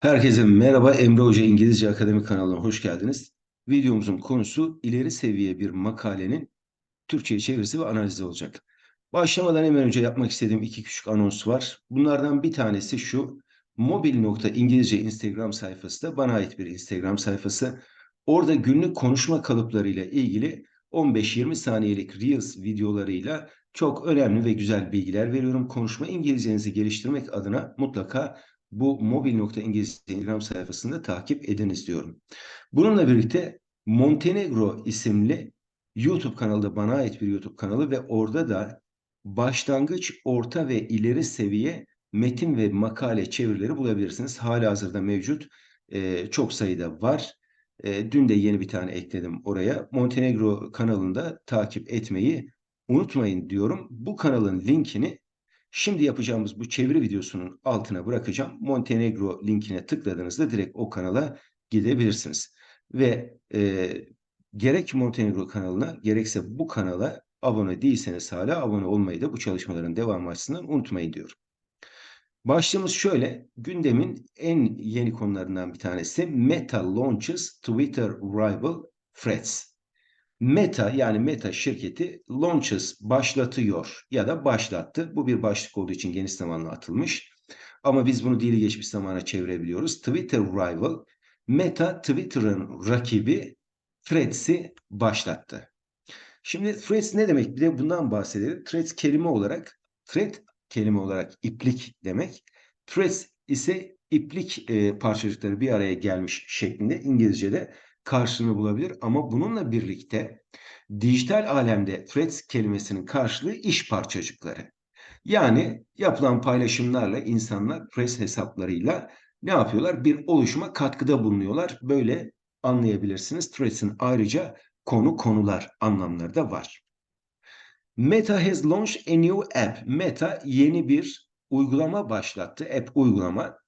Herkese merhaba. Emre Hoca İngilizce Akademi kanalına hoş geldiniz. Videomuzun konusu ileri seviye bir makalenin Türkçe'ye çevirisi ve analizi olacak. Başlamadan hemen önce yapmak istediğim iki küçük anons var. Bunlardan bir tanesi şu. Mobil.İngilizce Instagram sayfası da bana ait bir Instagram sayfası. Orada günlük konuşma kalıplarıyla ilgili 15-20 saniyelik Reels videolarıyla çok önemli ve güzel bilgiler veriyorum. Konuşma İngilizcenizi geliştirmek adına mutlaka bu mobil.İngilizce Instagram sayfasında takip ediniz diyorum. Bununla birlikte Montenegro isimli YouTube kanalı bana ait bir YouTube kanalı ve orada da başlangıç, orta ve ileri seviye metin ve makale çevirileri bulabilirsiniz. Hala hazırda mevcut. Ee, çok sayıda var. Ee, dün de yeni bir tane ekledim oraya. Montenegro kanalında takip etmeyi unutmayın diyorum. Bu kanalın linkini Şimdi yapacağımız bu çeviri videosunun altına bırakacağım. Montenegro linkine tıkladığınızda direkt o kanala gidebilirsiniz. Ve e, gerek Montenegro kanalına gerekse bu kanala abone değilseniz hala abone olmayı da bu çalışmaların devamı açısından unutmayın diyorum. Başlığımız şöyle, gündemin en yeni konularından bir tanesi Meta launches Twitter rival Threads. Meta yani Meta şirketi launches başlatıyor ya da başlattı. Bu bir başlık olduğu için geniş zamanla atılmış. Ama biz bunu dili geçmiş zamana çevirebiliyoruz. Twitter rival Meta Twitter'ın rakibi Threads'i başlattı. Şimdi Threads ne demek? Bir de bundan bahsedelim. Threads kelime olarak thread kelime olarak iplik demek. Threads ise iplik e, parçacıkları bir araya gelmiş şeklinde İngilizce'de karşılığını bulabilir ama bununla birlikte dijital alemde threads kelimesinin karşılığı iş parçacıkları. Yani yapılan paylaşımlarla insanlar press hesaplarıyla ne yapıyorlar? Bir oluşuma katkıda bulunuyorlar. Böyle anlayabilirsiniz. Threads'in ayrıca konu konular anlamları da var. Meta has launched a new app. Meta yeni bir uygulama başlattı. App uygulama.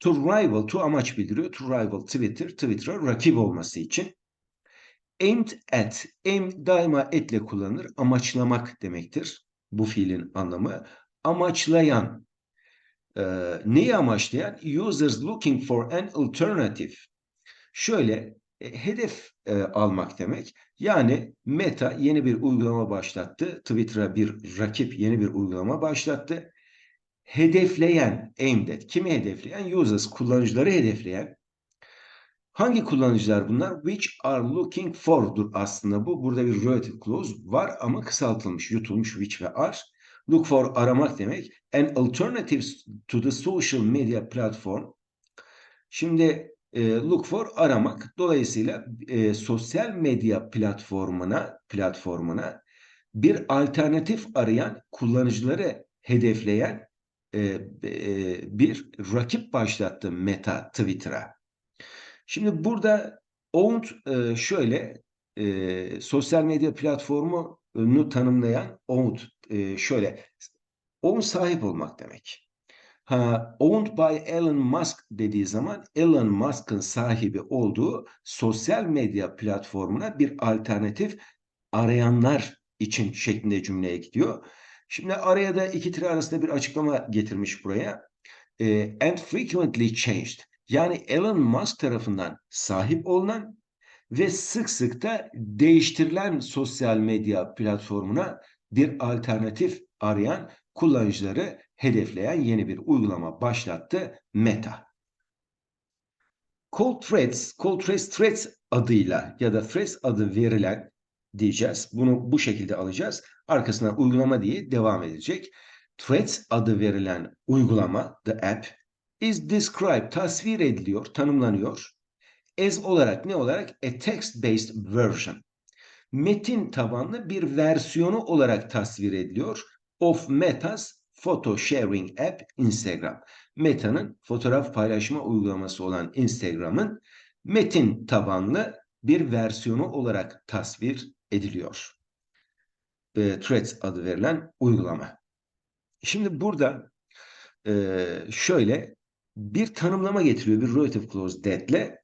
To rival, to amaç bildiriyor. To rival Twitter, Twitter'a rakip olması için. Aimed at, aim daima etle kullanılır. Amaçlamak demektir. Bu fiilin anlamı. Amaçlayan, e, neyi amaçlayan? Users looking for an alternative. Şöyle, e, hedef e, almak demek. Yani Meta yeni bir uygulama başlattı. Twitter'a bir rakip yeni bir uygulama başlattı hedefleyen, aimed at, kimi hedefleyen? Users, kullanıcıları hedefleyen. Hangi kullanıcılar bunlar? Which are looking for'dur aslında bu. Burada bir relative clause var ama kısaltılmış, yutulmuş which ve are. Look for aramak demek. An alternative to the social media platform. Şimdi e, look for aramak. Dolayısıyla e, sosyal medya platformuna platformuna bir alternatif arayan kullanıcıları hedefleyen e, bir rakip başlattı Meta Twitter'a. Şimdi burada owned e, şöyle e, sosyal medya platformunu tanımlayan owned e, şöyle own sahip olmak demek. Ha, owned by Elon Musk dediği zaman Elon Musk'ın sahibi olduğu sosyal medya platformuna bir alternatif arayanlar için şeklinde cümleye gidiyor. Şimdi araya da iki tire arasında bir açıklama getirmiş buraya. E, and frequently changed. Yani Elon Musk tarafından sahip olunan ve sık sık da değiştirilen sosyal medya platformuna bir alternatif arayan kullanıcıları hedefleyen yeni bir uygulama başlattı Meta. Cold Threads, Cold Threads Threads adıyla ya da Threads adı verilen diyeceğiz. Bunu bu şekilde alacağız. Arkasına uygulama diye devam edecek. Threads adı verilen uygulama, the app, is described, tasvir ediliyor, tanımlanıyor. As olarak ne olarak? A text-based version. Metin tabanlı bir versiyonu olarak tasvir ediliyor. Of Meta's Photo Sharing App Instagram. Meta'nın fotoğraf paylaşma uygulaması olan Instagram'ın metin tabanlı bir versiyonu olarak tasvir ediliyor. E, Threads adı verilen uygulama. Şimdi burada e, şöyle bir tanımlama getiriyor bir relative clause that'le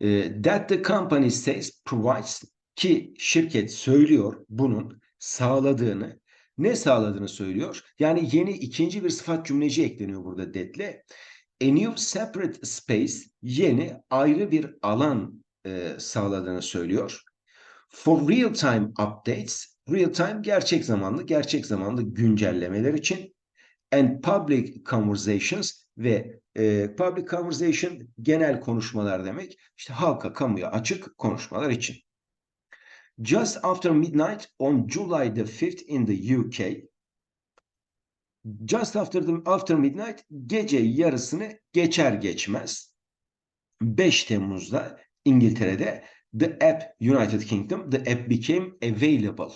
e, that the company says provides ki şirket söylüyor bunun sağladığını ne sağladığını söylüyor. Yani yeni ikinci bir sıfat cümleci ekleniyor burada that'le. a new separate space yeni ayrı bir alan e, sağladığını söylüyor. For real time updates, real time gerçek zamanlı, gerçek zamanlı güncellemeler için and public conversations ve e, public conversation genel konuşmalar demek. İşte halka, kamuya açık konuşmalar için. Just after midnight on July the 5th in the UK, just after the after midnight gece yarısını geçer geçmez 5 Temmuz'da İngiltere'de the app United Kingdom the app became available.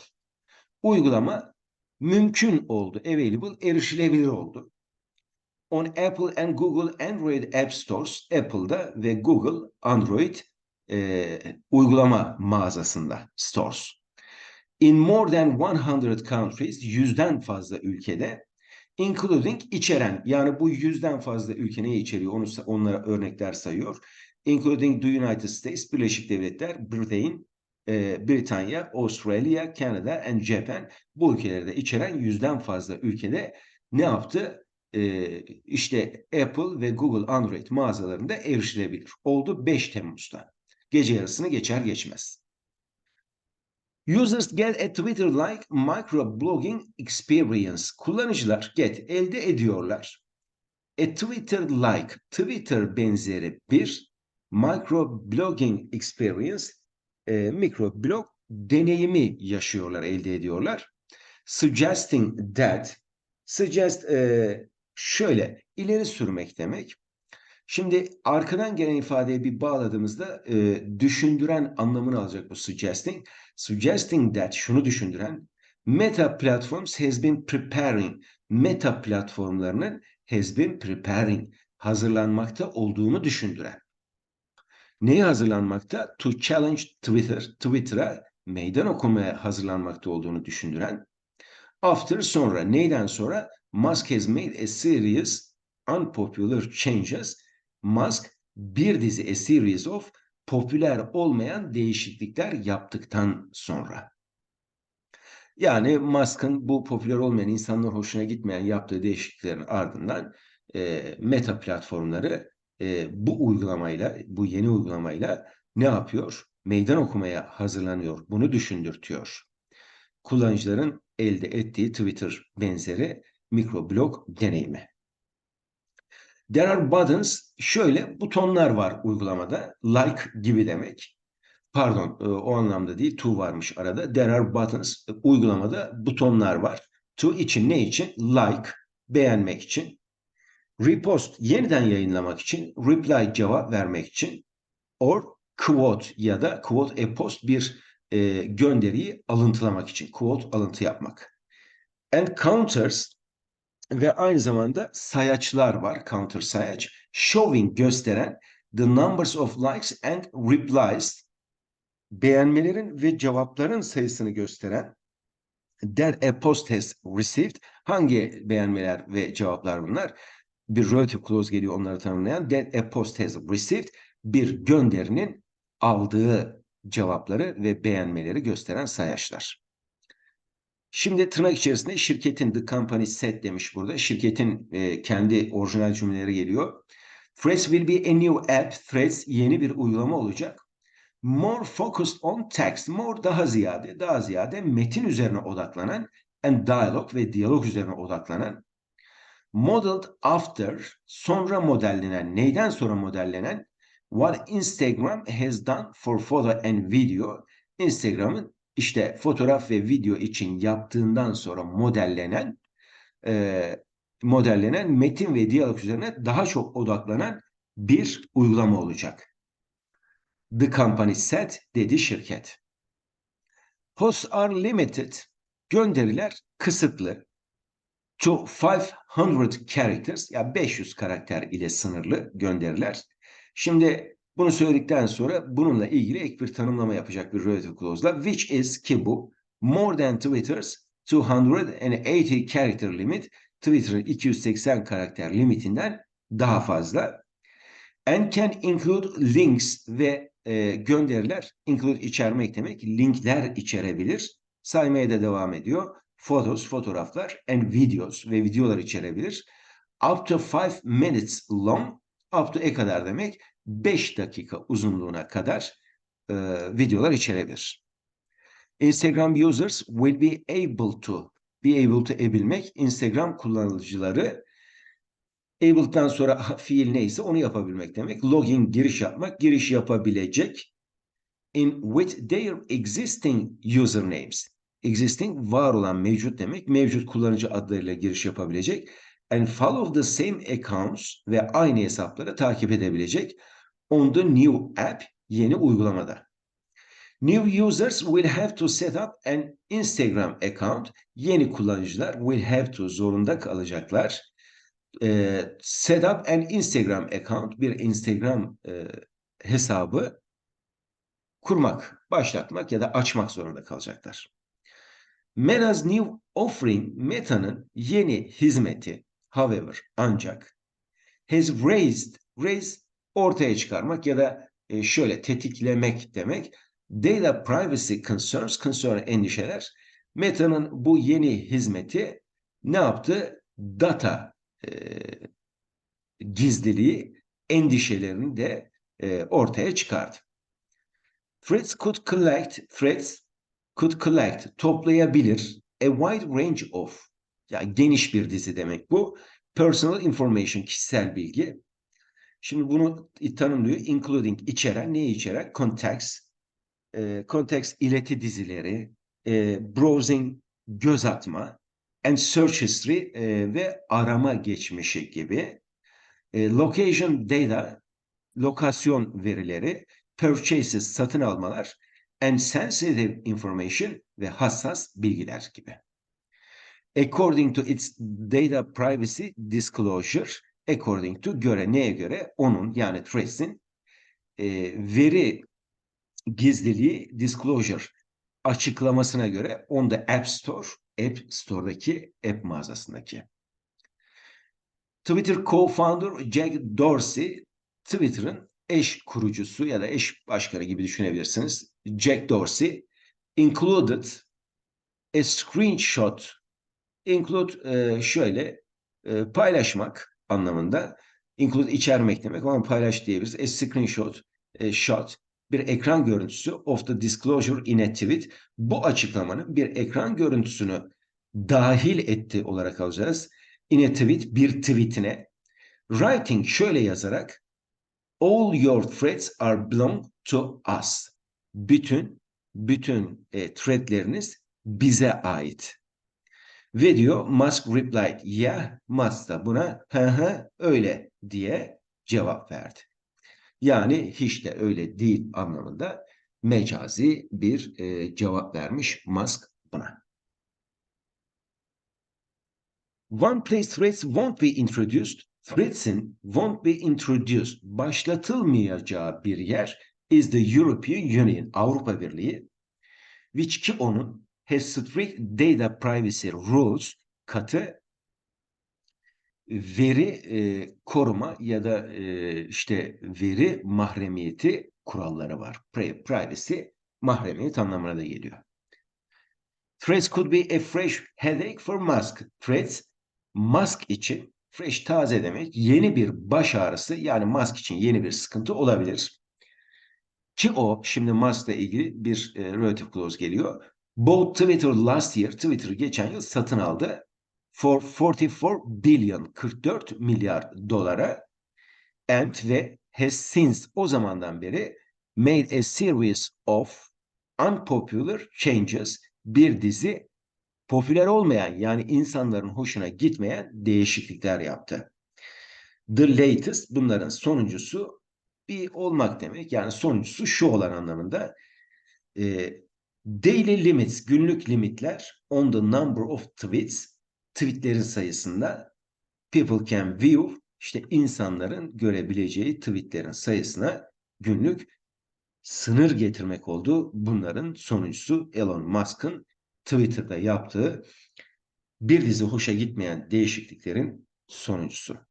Uygulama mümkün oldu. Available erişilebilir oldu. On Apple and Google Android App Stores, Apple'da ve Google Android e, uygulama mağazasında stores. In more than 100 countries, yüzden fazla ülkede including içeren yani bu yüzden fazla ülke neyi içeriyor onu onlara örnekler sayıyor. Including the United States, Birleşik Devletler, Britain, e, Britanya, Australia, Canada and Japan bu ülkeleri de içeren yüzden fazla ülkede ne yaptı? E, işte Apple ve Google Android mağazalarında erişilebilir. Oldu 5 Temmuz'da. Gece yarısını geçer geçmez. Users get a Twitter-like microblogging experience. Kullanıcılar get elde ediyorlar. A Twitter-like, Twitter benzeri bir microblogging experience, e, mikroblog deneyimi yaşıyorlar, elde ediyorlar. Suggesting that, suggest e, şöyle, ileri sürmek demek. Şimdi arkadan gelen ifadeye bir bağladığımızda e, düşündüren anlamını alacak bu suggesting. Suggesting that şunu düşündüren Meta platforms has been preparing. Meta platformlarının has been preparing hazırlanmakta olduğunu düşündüren. Neye hazırlanmakta? To challenge Twitter. Twitter'a meydan okumaya hazırlanmakta olduğunu düşündüren. After sonra neyden sonra? Musk has made a series unpopular changes Musk bir dizi a series of popüler olmayan değişiklikler yaptıktan sonra. Yani Musk'ın bu popüler olmayan insanlar hoşuna gitmeyen yaptığı değişikliklerin ardından e, meta platformları e, bu uygulamayla, bu yeni uygulamayla ne yapıyor? Meydan okumaya hazırlanıyor. Bunu düşündürtüyor. Kullanıcıların elde ettiği Twitter benzeri mikroblog deneyimi. There are buttons, şöyle butonlar var uygulamada. Like gibi demek. Pardon o anlamda değil. To varmış arada. There are buttons. Uygulamada butonlar var. To için ne için? Like, beğenmek için. Repost, yeniden yayınlamak için. Reply, cevap vermek için. Or quote ya da quote a post bir e, gönderiyi alıntılamak için. Quote alıntı yapmak. And counters ve aynı zamanda sayaçlar var, counter sayaç. Showing gösteren the numbers of likes and replies beğenmelerin ve cevapların sayısını gösteren that a post has received hangi beğenmeler ve cevaplar bunlar? Bir relative clause geliyor onları tanımlayan that a post has received bir gönderinin aldığı cevapları ve beğenmeleri gösteren sayaçlar. Şimdi tırnak içerisinde şirketin the company set demiş burada. Şirketin e, kendi orijinal cümleleri geliyor. Threads will be a new app. Threads yeni bir uygulama olacak. More focused on text. More daha ziyade, daha ziyade metin üzerine odaklanan and dialogue ve diyalog üzerine odaklanan. Modeled after, sonra modellenen, neyden sonra modellenen? What Instagram has done for photo and video. Instagram'ın işte fotoğraf ve video için yaptığından sonra modellenen e, modellenen metin ve diyalog üzerine daha çok odaklanan bir uygulama olacak. The company said dedi şirket. Posts are limited. Gönderiler kısıtlı. To 500 characters ya yani 500 karakter ile sınırlı gönderiler. Şimdi bunu söyledikten sonra bununla ilgili ek bir tanımlama yapacak bir relative clause'la which is ki bu more than Twitter's 280 character limit Twitter'ın 280 karakter limitinden daha fazla and can include links ve e, gönderiler include içermek demek linkler içerebilir. Saymaya da devam ediyor. Photos, fotoğraflar and videos ve videolar içerebilir. Up to 5 minutes long. Up to e kadar demek 5 dakika uzunluğuna kadar e, videolar içerebilir. Instagram users will be able to be able to ebilmek Instagram kullanıcıları able'dan sonra fiil neyse onu yapabilmek demek. Login giriş yapmak, giriş yapabilecek in with their existing usernames. Existing var olan mevcut demek. Mevcut kullanıcı adlarıyla giriş yapabilecek. And follow the same accounts ve aynı hesapları takip edebilecek. On the new app yeni uygulamada. New users will have to set up an Instagram account. Yeni kullanıcılar will have to zorunda kalacaklar. Ee, set up an Instagram account. Bir Instagram e, hesabı kurmak, başlatmak ya da açmak zorunda kalacaklar. Meta's new offering, Meta'nın yeni hizmeti, however, ancak, has raised, raise ortaya çıkarmak ya da e, şöyle tetiklemek demek. Data privacy concerns, concern endişeler. Meta'nın bu yeni hizmeti ne yaptı? Data e, gizliliği endişelerini de e, ortaya çıkardı. Threads could collect, threads could collect, toplayabilir a wide range of, yani geniş bir dizi demek bu. Personal information, kişisel bilgi. Şimdi bunu tanımlıyor. Including içeren, neyi içeren? Context, e, context ileti dizileri, e, browsing göz atma, and search history e, ve arama geçmişi gibi. E, location data, lokasyon verileri, purchases satın almalar, and sensitive information ve hassas bilgiler gibi. According to its data privacy disclosure, according to göre neye göre onun yani Trace'in e, veri gizliliği disclosure açıklamasına göre on the App Store, App Store'daki app mağazasındaki. Twitter co-founder Jack Dorsey, Twitter'ın eş kurucusu ya da eş başkanı gibi düşünebilirsiniz. Jack Dorsey included a screenshot include e, şöyle e, paylaşmak anlamında include içermek demek ama paylaş diyebiliriz. A screenshot e, shot bir ekran görüntüsü of the disclosure in a tweet. Bu açıklamanın bir ekran görüntüsünü dahil etti olarak alacağız. In a tweet bir tweetine writing şöyle yazarak All your threads are belong to us. Bütün bütün e, threadleriniz bize ait. Ve diyor Musk replied yeah Musk da buna hı hı öyle diye cevap verdi. Yani hiç de öyle değil anlamında mecazi bir e, cevap vermiş Musk buna. One place threads won't be introduced Threads'in won't be introduced, başlatılmayacağı bir yer is the European Union, Avrupa Birliği, which ki onun has strict data privacy rules, katı veri e, koruma ya da e, işte veri mahremiyeti kuralları var. Privacy mahremiyet anlamına da geliyor. Threads could be a fresh headache for Musk. Threads Musk için Fresh taze demek yeni bir baş ağrısı yani mask için yeni bir sıkıntı olabilir. Ki o şimdi maskla ilgili bir e, relative clause geliyor. Both Twitter last year, Twitter geçen yıl satın aldı. For 44 billion, 44 milyar dolara and ve has since o zamandan beri made a series of unpopular changes bir dizi popüler olmayan yani insanların hoşuna gitmeyen değişiklikler yaptı. The latest bunların sonuncusu bir olmak demek. Yani sonuncusu şu olan anlamında e, daily limits, günlük limitler on the number of tweets, tweetlerin sayısında people can view, işte insanların görebileceği tweetlerin sayısına günlük sınır getirmek oldu. Bunların sonuncusu Elon Musk'ın Twitter'da yaptığı bir dizi hoşa gitmeyen değişikliklerin sonuncusu.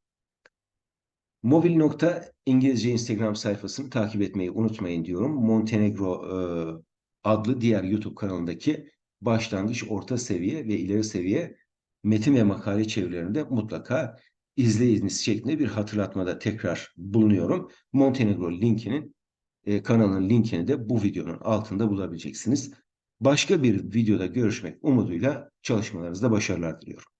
Mobil nokta İngilizce Instagram sayfasını takip etmeyi unutmayın diyorum. Montenegro e, adlı diğer YouTube kanalındaki başlangıç, orta seviye ve ileri seviye metin ve makale çevirilerinde mutlaka izleyiniz şeklinde bir hatırlatmada tekrar bulunuyorum. Montenegro linkinin e, kanalın linkini de bu videonun altında bulabileceksiniz. Başka bir videoda görüşmek umuduyla çalışmalarınızda başarılar diliyorum.